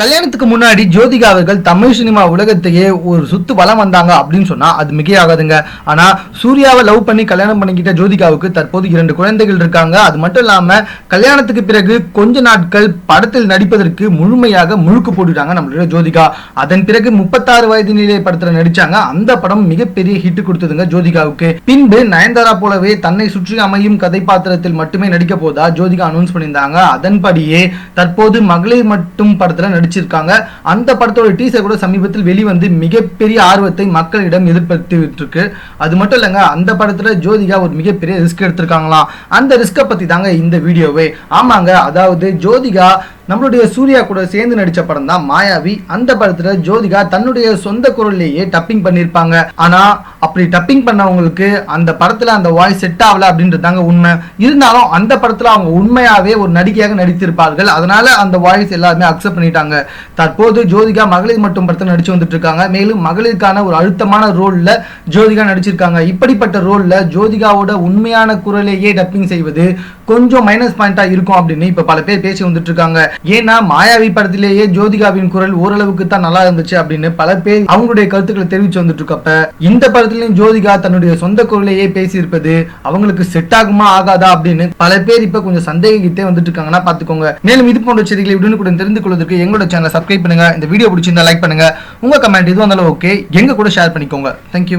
கல்யாணத்துக்கு முன்னாடி ஜோதிகா அவர்கள் தமிழ் சினிமா உலகத்தையே ஒரு சுத்து வலம் வந்தாங்க அப்படின்னு சொன்னா அது மிகையாகாதுங்க. ஆனா சூர்யாவை லவ் பண்ணி கல்யாணம் பண்ணிக்கிட்ட ஜோதிகாவுக்கு தற்போது இரண்டு குழந்தைகள் இருக்காங்க. அது மட்டும் இல்லாம கல்யாணத்துக்கு பிறகு கொஞ்ச நாட்கள் படத்தில் நடிப்பதற்கு முழுமையாக முழுக்கு போட்டுட்டாங்க நம்மளுடைய ஜோதிகா. அதன் பிறகு முப்பத்தாறு வயது நிலை படத்துல நடிச்சாங்க. அந்த படம் மிகப்பெரிய ஹிட் கொடுத்ததுங்க ஜோதிகாவுக்கு. பின்பு நயன்தாரா போலவே தன்னை சுற்றி அமையும் கதைப்பாத்திரத்தில் மட்டுமே நடிக்க போதா ஜோதிகா அனௌன்ஸ் பண்ணியிருந்தாங்க. அதன்படியே தற்போது மகளிர் மட்டும் படத்துல நடிச்சிருக்காங்க. அந்த படத்தோட டீசர் கூட சமீபத்தில் வெளிவந்து மிகப்பெரிய ஆர்வத்தை மக்களிடம் எதிர்பார்த்துட்டு இருக்கு அது மட்டும் இல்லைங்க அந்த படத்துல ஜோதிகா ஒரு மிகப்பெரிய ரிஸ்க் எடுத்திருக்காங்களாம். அந்த ரிஸ்கை பத்தி தாங்க இந்த வீடியோவே. ஆமாங்க அதாவது ஜோதிகா நம்மளுடைய சூர்யா கூட சேர்ந்து நடிச்ச படம் தான் மாயாவி. அந்த படத்துல ஜோதிகா தன்னுடைய சொந்த குரல்லையே டப்பிங் பண்ணியிருப்பாங்க ஆனா அப்படி டப்பிங் பண்ணவங்களுக்கு அந்த படத்துல அந்த வாய்ஸ் செட் ஆகல அப்படின்றது தாங்க உண்மை. இருந்தாலும் அந்த படத்துல அவங்க உண்மையாவே ஒரு நடிகையாக நடித்திருப்பார்கள். அதனால அந்த வாய்ஸ் எல்லாருமே அக்செப்ட் பண்ணிட்டாங்க. தற்போது ஜோதிகா மகளிர் மட்டும் படத்தில் நடிச்சு வந்துட்டு இருக்காங்க மேலும் மகளிருக்கான ஒரு அழுத்தமான ரோல்ல ஜோதிகா நடிச்சிருக்காங்க. இப்படிப்பட்ட ரோல்ல ஜோதிகாவோட உண்மையான குரலையே டப்பிங் செய்வது கொஞ்சம் மைனஸ் பாயிண்டா இருக்கும் அப்படின்னு இப்ப பல பேர் பேசி வந்துட்டு இருக்காங்க ஏன்னா மாயாவி படத்திலேயே ஜோதிகாவின் குரல் ஓரளவுக்கு தான் நல்லா இருந்துச்சு அப்படின்னு பல பேர் அவங்களுடைய கருத்துக்களை தெரிவிச்சு வந்துட்டு இருக்கப்ப இந்த படத்திலையும் ஜோதிகா தன்னுடைய சொந்த குரலையே பேசியிருப்பது அவங்களுக்கு செட் ஆகுமா ஆகாதா அப்படின்னு பல பேர் இப்ப கொஞ்சம் சந்தேகிட்டே வந்துட்டு இருக்காங்கன்னா பாத்துக்கோங்க மேலும் இது போன்ற செய்திகளை உடனுக்குடன் தெரிந்து கொள்வதற்கு எங்களோட சேனலை சப்ஸ்கிரைப் பண்ணுங்க. இந்த வீடியோ பிடிச்சிருந்தா லைக் பண்ணுங்க. உங்க கமெண்ட் எதுவும் வந்தாலும் ஓகே எங்க கூட ஷேர் பண்ணிக்கோங்க. தேங்க்யூ